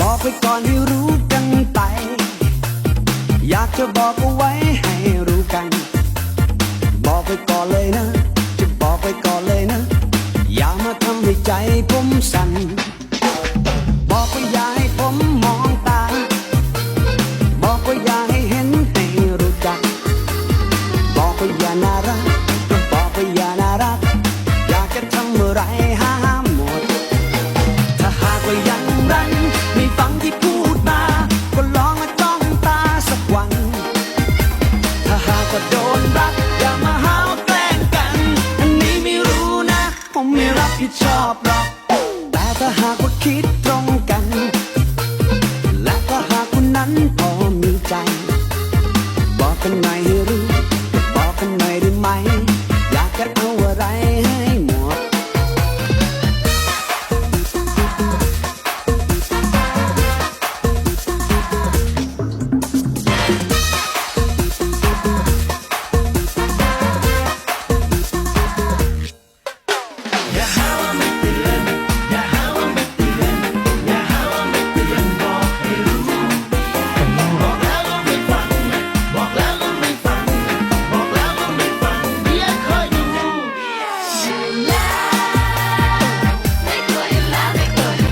บอกไปก่อนให้รู้กันไป อยากจะบอกเอาไว้ให้รู้กัน บอกไปก่อนเลยนะ จะบอกไปก่อนเลยนะ อย่ามาทำให้ใจผมสั่น บอกว่าอย่าให้ผมมองตา บอกว่าอย่า ไม่ฟังที่พูดมา ก็ลองมาต้องตาสักวัน ถ้าหากว่าโดนรัก อย่ามาหาแกล้งกัน อันนี้ไม่รู้นะ ผมไม่รับผิดชอบหรอก แต่ถ้าหากว่าคิดตรงกัน และถ้าหากคนนั้นพอมีใจ บอกกันหน่อยให้รู้บอกกันหน่อยได้ไหม